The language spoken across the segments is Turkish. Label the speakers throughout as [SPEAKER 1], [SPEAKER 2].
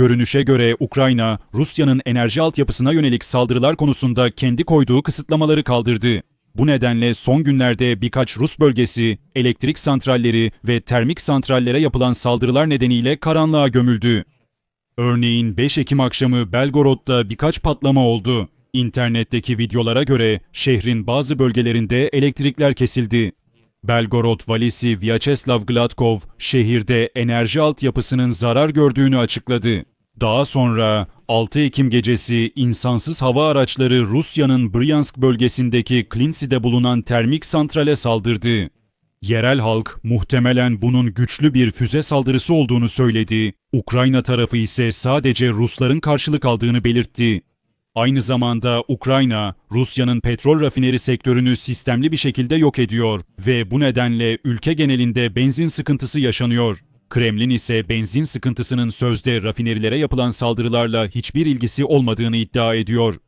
[SPEAKER 1] Görünüşe göre Ukrayna, Rusya'nın enerji altyapısına yönelik saldırılar konusunda kendi koyduğu kısıtlamaları kaldırdı. Bu nedenle son günlerde birkaç Rus bölgesi, elektrik santralleri ve termik santrallere yapılan saldırılar nedeniyle karanlığa gömüldü. Örneğin 5 Ekim akşamı Belgorod'da birkaç patlama oldu. İnternetteki videolara göre şehrin bazı bölgelerinde elektrikler kesildi. Belgorod valisi Vyacheslav Gladkov şehirde enerji altyapısının zarar gördüğünü açıkladı. Daha sonra 6 Ekim gecesi insansız hava araçları Rusya'nın Bryansk bölgesindeki Klinsi'de bulunan termik santrale saldırdı. Yerel halk muhtemelen bunun güçlü bir füze saldırısı olduğunu söyledi. Ukrayna tarafı ise sadece Rusların karşılık aldığını belirtti. Aynı zamanda Ukrayna, Rusya'nın petrol rafineri sektörünü sistemli bir şekilde yok ediyor ve bu nedenle ülke genelinde benzin sıkıntısı yaşanıyor. Kremlin ise benzin sıkıntısının sözde rafinerilere yapılan saldırılarla hiçbir ilgisi olmadığını iddia ediyor.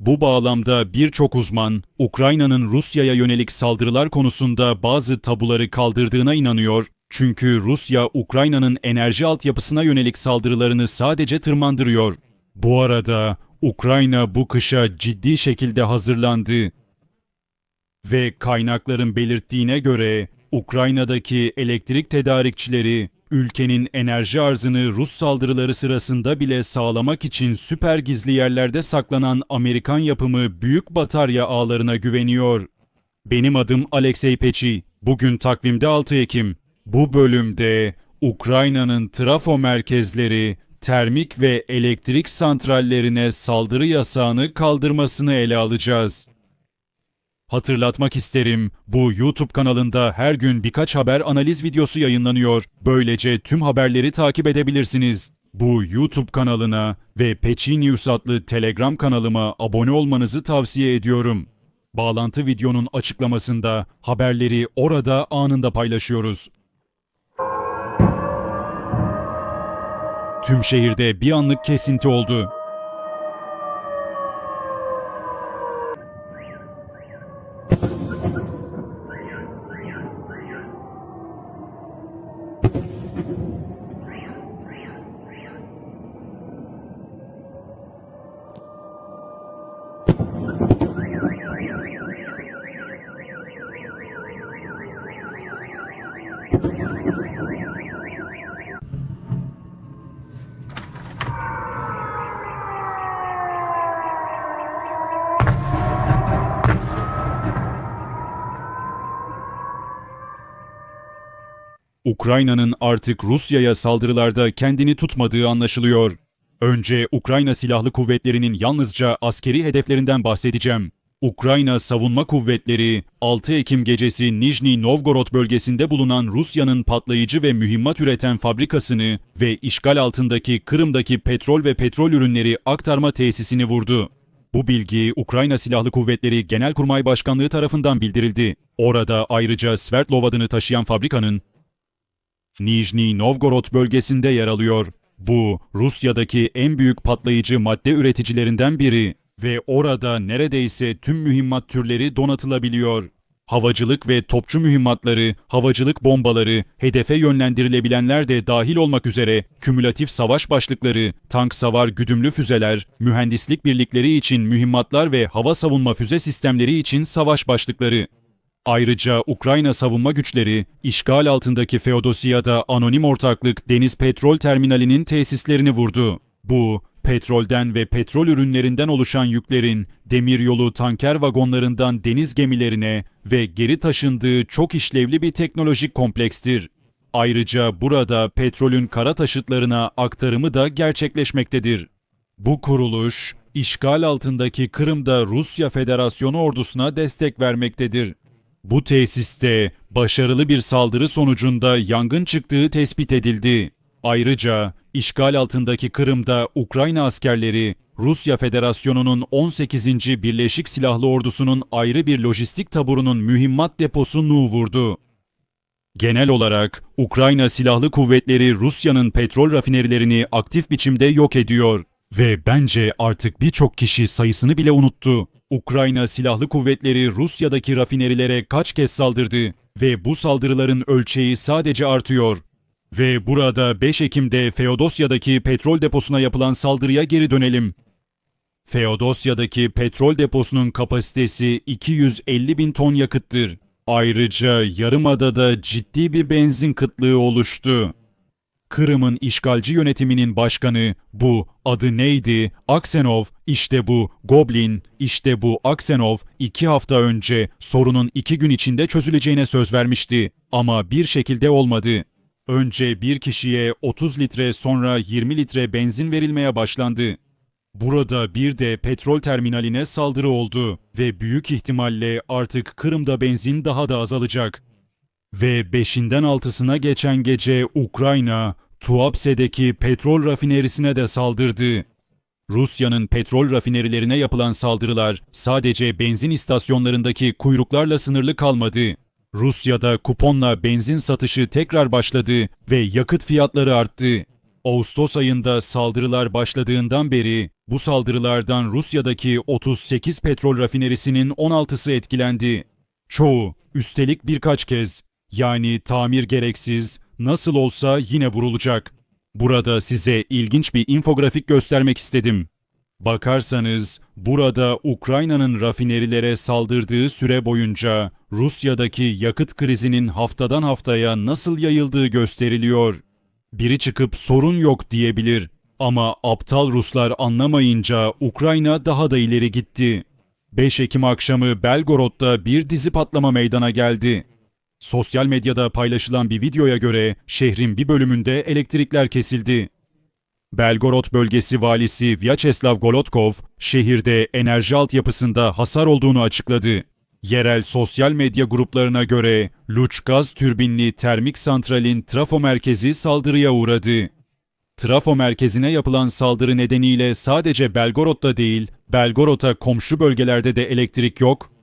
[SPEAKER 1] Bu bağlamda birçok uzman, Ukrayna'nın Rusya'ya yönelik saldırılar konusunda bazı tabuları kaldırdığına inanıyor. Çünkü Rusya, Ukrayna'nın enerji altyapısına yönelik saldırılarını sadece tırmandırıyor. Bu arada Ukrayna bu kışa ciddi şekilde hazırlandı. Ve kaynakların belirttiğine göre Ukrayna'daki elektrik tedarikçileri ülkenin enerji arzını Rus saldırıları sırasında bile sağlamak için süper gizli yerlerde saklanan Amerikan yapımı büyük batarya ağlarına güveniyor. Benim adım Alexey Peçi. Bugün takvimde 6 Ekim. Bu bölümde Ukrayna'nın trafo merkezleri, termik ve elektrik santrallerine saldırı yasağını kaldırmasını ele alacağız. Hatırlatmak isterim, bu YouTube kanalında her gün birkaç haber analiz videosu yayınlanıyor. Böylece tüm haberleri takip edebilirsiniz. Bu YouTube kanalına ve Peçi News adlı Telegram kanalıma abone olmanızı tavsiye ediyorum. Bağlantı videonun açıklamasında haberleri orada anında paylaşıyoruz. Tüm şehirde bir anlık kesinti oldu. Ukrayna'nın artık Rusya'ya saldırılarda kendini tutmadığı anlaşılıyor. Önce Ukrayna Silahlı Kuvvetleri'nin yalnızca askeri hedeflerinden bahsedeceğim. Ukrayna Savunma Kuvvetleri 6 Ekim gecesi Nijni Novgorod bölgesinde bulunan Rusya'nın patlayıcı ve mühimmat üreten fabrikasını ve işgal altındaki Kırım'daki petrol ve petrol ürünleri aktarma tesisini vurdu. Bu bilgi Ukrayna Silahlı Kuvvetleri Genelkurmay Başkanlığı tarafından bildirildi. Orada ayrıca Sverdlov adını taşıyan fabrikanın Nijni Novgorod bölgesinde yer alıyor. Bu Rusya'daki en büyük patlayıcı madde üreticilerinden biri ve orada neredeyse tüm mühimmat türleri donatılabiliyor. Havacılık ve topçu mühimmatları, havacılık bombaları, hedefe yönlendirilebilenler de dahil olmak üzere kümülatif savaş başlıkları, tank savar güdümlü füzeler, mühendislik birlikleri için mühimmatlar ve hava savunma füze sistemleri için savaş başlıkları. Ayrıca Ukrayna savunma güçleri, işgal altındaki Feodosiya'da anonim ortaklık Deniz Petrol Terminali'nin tesislerini vurdu. Bu, petrolden ve petrol ürünlerinden oluşan yüklerin demiryolu tanker vagonlarından deniz gemilerine ve geri taşındığı çok işlevli bir teknolojik komplekstir. Ayrıca burada petrolün kara taşıtlarına aktarımı da gerçekleşmektedir. Bu kuruluş, işgal altındaki Kırım'da Rusya Federasyonu ordusuna destek vermektedir. Bu tesiste başarılı bir saldırı sonucunda yangın çıktığı tespit edildi. Ayrıca işgal altındaki Kırım'da Ukrayna askerleri Rusya Federasyonu'nun 18. Birleşik Silahlı Ordusu'nun ayrı bir lojistik taburunun mühimmat deposunu vurdu. Genel olarak Ukrayna Silahlı Kuvvetleri Rusya'nın petrol rafinerilerini aktif biçimde yok ediyor ve bence artık birçok kişi sayısını bile unuttu. Ukrayna Silahlı Kuvvetleri Rusya'daki rafinerilere kaç kez saldırdı ve bu saldırıların ölçeği sadece artıyor. Ve burada 5 Ekim'de Feodosya'daki petrol deposuna yapılan saldırıya geri dönelim. Feodosya'daki petrol deposunun kapasitesi 250 bin ton yakıttır. Ayrıca Yarımada'da ciddi bir benzin kıtlığı oluştu. Kırım'ın işgalci yönetiminin başkanı bu adı neydi? Aksenov işte bu Goblin işte bu Aksenov iki hafta önce sorunun iki gün içinde çözüleceğine söz vermişti. Ama bir şekilde olmadı. Önce bir kişiye 30 litre sonra 20 litre benzin verilmeye başlandı. Burada bir de petrol terminaline saldırı oldu ve büyük ihtimalle artık Kırım'da benzin daha da azalacak. Ve beşinden altısına geçen gece Ukrayna, Tuapse'deki petrol rafinerisine de saldırdı. Rusya'nın petrol rafinerilerine yapılan saldırılar sadece benzin istasyonlarındaki kuyruklarla sınırlı kalmadı. Rusya'da kuponla benzin satışı tekrar başladı ve yakıt fiyatları arttı. Ağustos ayında saldırılar başladığından beri bu saldırılardan Rusya'daki 38 petrol rafinerisinin 16'sı etkilendi. Çoğu, üstelik birkaç kez, yani tamir gereksiz, nasıl olsa yine vurulacak. Burada size ilginç bir infografik göstermek istedim. Bakarsanız burada Ukrayna'nın rafinerilere saldırdığı süre boyunca Rusya'daki yakıt krizinin haftadan haftaya nasıl yayıldığı gösteriliyor. Biri çıkıp sorun yok diyebilir ama aptal Ruslar anlamayınca Ukrayna daha da ileri gitti. 5 Ekim akşamı Belgorod'da bir dizi patlama meydana geldi. Sosyal medyada paylaşılan bir videoya göre şehrin bir bölümünde elektrikler kesildi. Belgorod bölgesi valisi Vyacheslav Golotkov, şehirde enerji altyapısında hasar olduğunu açıkladı. Yerel sosyal medya gruplarına göre Luç gaz türbinli termik santralin trafo merkezi saldırıya uğradı. Trafo merkezine yapılan saldırı nedeniyle sadece Belgorod'da değil, Belgorod'a komşu bölgelerde de elektrik yok.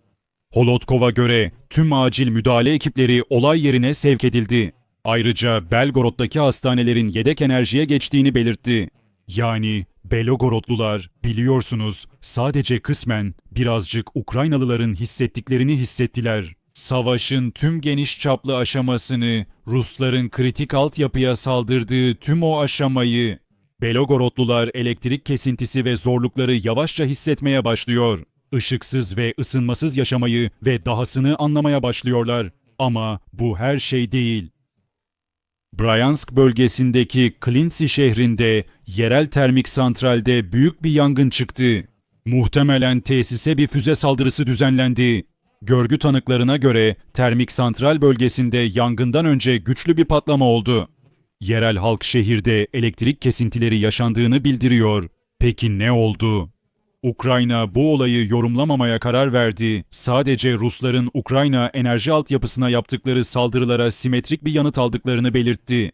[SPEAKER 1] Holotkov'a göre tüm acil müdahale ekipleri olay yerine sevk edildi. Ayrıca Belgorod'daki hastanelerin yedek enerjiye geçtiğini belirtti. Yani Belogorodlular biliyorsunuz sadece kısmen birazcık Ukraynalıların hissettiklerini hissettiler. Savaşın tüm geniş çaplı aşamasını, Rusların kritik altyapıya saldırdığı tüm o aşamayı Belogorodlular elektrik kesintisi ve zorlukları yavaşça hissetmeye başlıyor. Işıksız ve ısınmasız yaşamayı ve dahasını anlamaya başlıyorlar. Ama bu her şey değil. Bryansk bölgesindeki Klintsy şehrinde yerel termik santralde büyük bir yangın çıktı. Muhtemelen tesise bir füze saldırısı düzenlendi. Görgü tanıklarına göre termik santral bölgesinde yangından önce güçlü bir patlama oldu. Yerel halk şehirde elektrik kesintileri yaşandığını bildiriyor. Peki ne oldu? Ukrayna bu olayı yorumlamamaya karar verdi. Sadece Rusların Ukrayna enerji altyapısına yaptıkları saldırılara simetrik bir yanıt aldıklarını belirtti.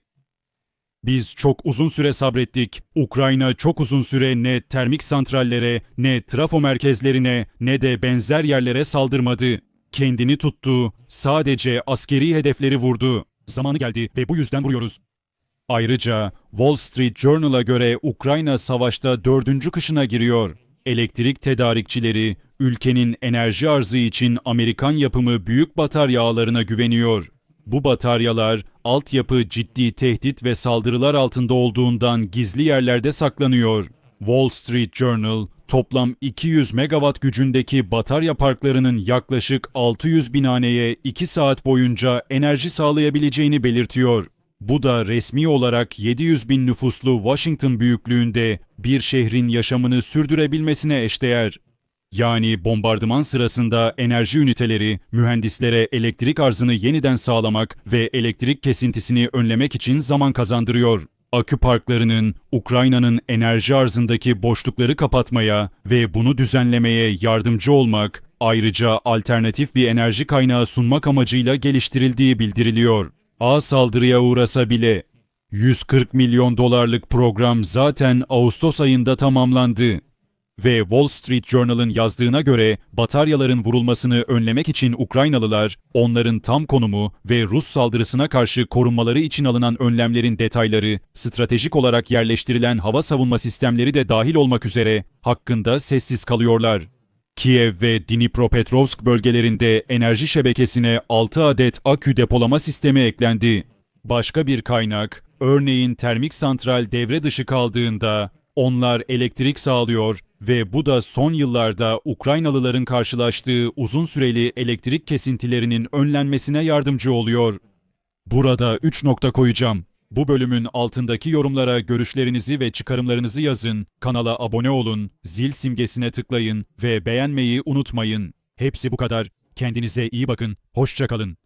[SPEAKER 1] Biz çok uzun süre sabrettik. Ukrayna çok uzun süre ne termik santrallere, ne trafo merkezlerine, ne de benzer yerlere saldırmadı. Kendini tuttu, sadece askeri hedefleri vurdu. Zamanı geldi ve bu yüzden vuruyoruz. Ayrıca Wall Street Journal'a göre Ukrayna savaşta dördüncü kışına giriyor. Elektrik tedarikçileri ülkenin enerji arzı için Amerikan yapımı büyük batarya ağlarına güveniyor. Bu bataryalar altyapı ciddi tehdit ve saldırılar altında olduğundan gizli yerlerde saklanıyor. Wall Street Journal toplam 200 megawatt gücündeki batarya parklarının yaklaşık 600 bin haneye 2 saat boyunca enerji sağlayabileceğini belirtiyor. Bu da resmi olarak 700 bin nüfuslu Washington büyüklüğünde bir şehrin yaşamını sürdürebilmesine eşdeğer. Yani bombardıman sırasında enerji üniteleri mühendislere elektrik arzını yeniden sağlamak ve elektrik kesintisini önlemek için zaman kazandırıyor. Akü parklarının Ukrayna'nın enerji arzındaki boşlukları kapatmaya ve bunu düzenlemeye yardımcı olmak, ayrıca alternatif bir enerji kaynağı sunmak amacıyla geliştirildiği bildiriliyor. A saldırıya uğrasa bile 140 milyon dolarlık program zaten Ağustos ayında tamamlandı. Ve Wall Street Journal'ın yazdığına göre bataryaların vurulmasını önlemek için Ukraynalılar, onların tam konumu ve Rus saldırısına karşı korunmaları için alınan önlemlerin detayları, stratejik olarak yerleştirilen hava savunma sistemleri de dahil olmak üzere hakkında sessiz kalıyorlar. Kiev ve Dnipropetrovsk bölgelerinde enerji şebekesine 6 adet akü depolama sistemi eklendi. Başka bir kaynak, Örneğin termik santral devre dışı kaldığında onlar elektrik sağlıyor ve bu da son yıllarda Ukraynalıların karşılaştığı uzun süreli elektrik kesintilerinin önlenmesine yardımcı oluyor. Burada 3 nokta koyacağım. Bu bölümün altındaki yorumlara görüşlerinizi ve çıkarımlarınızı yazın, kanala abone olun, zil simgesine tıklayın ve beğenmeyi unutmayın. Hepsi bu kadar. Kendinize iyi bakın, hoşçakalın.